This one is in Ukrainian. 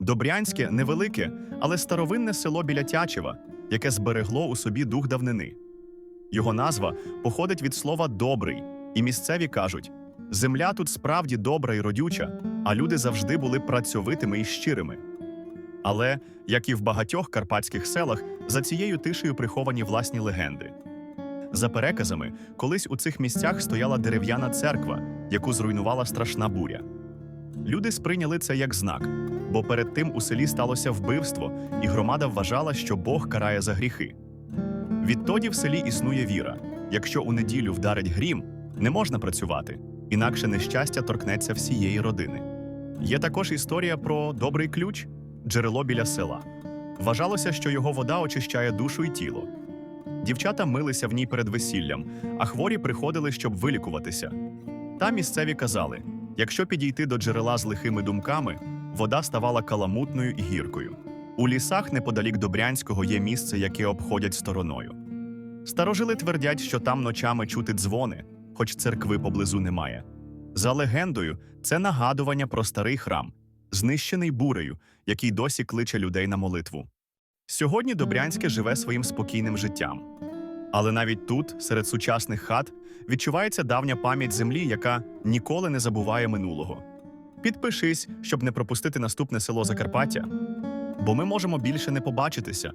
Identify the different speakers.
Speaker 1: Добрянське невелике, але старовинне село біля Тячева, яке зберегло у собі дух давнини. Його назва походить від слова добрий, і місцеві кажуть: земля тут справді добра і родюча, а люди завжди були працьовитими і щирими. Але, як і в багатьох карпатських селах, за цією тишею приховані власні легенди. За переказами, колись у цих місцях стояла дерев'яна церква, яку зруйнувала страшна буря. Люди сприйняли це як знак, бо перед тим у селі сталося вбивство, і громада вважала, що Бог карає за гріхи. Відтоді в селі існує віра: якщо у неділю вдарить грім, не можна працювати, інакше нещастя торкнеться всієї родини. Є також історія про добрий ключ, джерело біля села. Вважалося, що його вода очищає душу і тіло. Дівчата милися в ній перед весіллям, а хворі приходили, щоб вилікуватися. Та місцеві казали: якщо підійти до джерела з лихими думками, вода ставала каламутною і гіркою. У лісах неподалік Добрянського є місце, яке обходять стороною. Старожили твердять, що там ночами чути дзвони, хоч церкви поблизу немає. За легендою, це нагадування про старий храм, знищений бурею, який досі кличе людей на молитву. Сьогодні Добрянське живе своїм спокійним життям. Але навіть тут, серед сучасних хат, відчувається давня пам'ять землі, яка ніколи не забуває минулого. Підпишись, щоб не пропустити наступне село Закарпаття, бо ми можемо більше не побачитися,